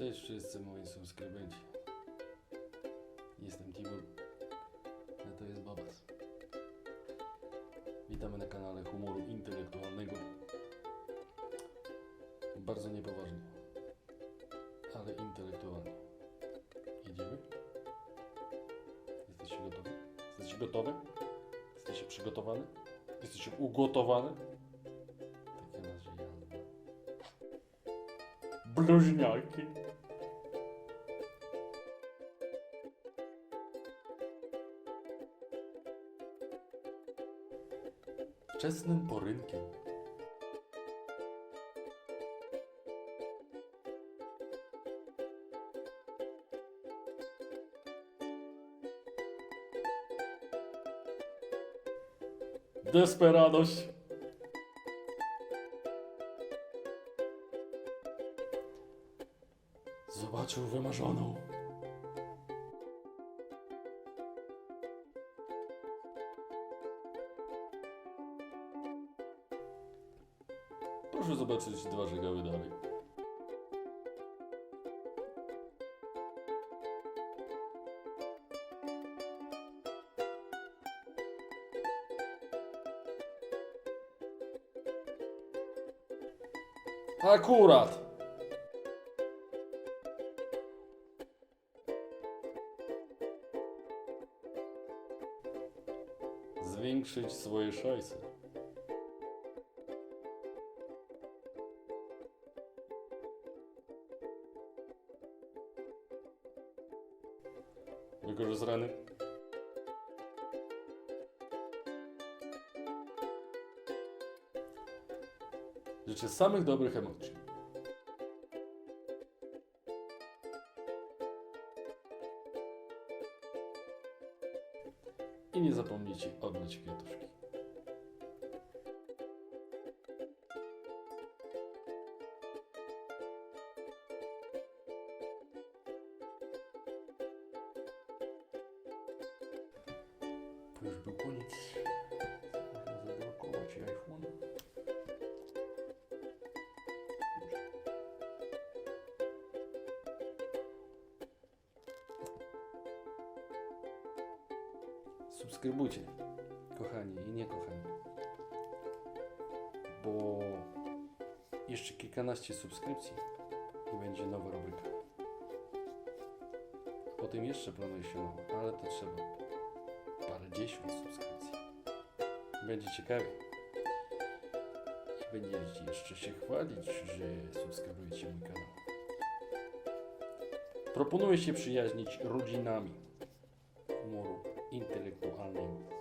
Cześć wszyscy moi subskrybenci. Jestem Tibur, a to jest Babas. Witamy na kanale humoru intelektualnego. Bardzo niepoważnie, ale intelektualnie. Jedziemy? Jesteście gotowi? Jesteście gotowe? Jesteście przygotowani? Jesteście ugotowane? Takie nasze jazda. Bluźniaki. Wczesnym porynkiem. Desperadość. Zobaczył wymarzoną. Proszę zobaczyć dwa regały dalej. Akurat. Zwiększyć swoje szajse. Wykorzystany. Życzę samych dobrych emocji. I nie zapomnijcie oddać kwiatuszki. To już był koniec. Można zablokować iPhone. Subskrybujcie, kochani i niekochani. Bo jeszcze kilkanaście subskrypcji i będzie nowa rubryka. Potem jeszcze planuje się nowa, ale to trzeba parędziesiąt subskrypcji. Będzie ciekawie. I będziecie jeszcze się chwalić, że subskrybujecie mój kanał. Proponuję się przyjaźnić rodzinami humoru intelektualnego.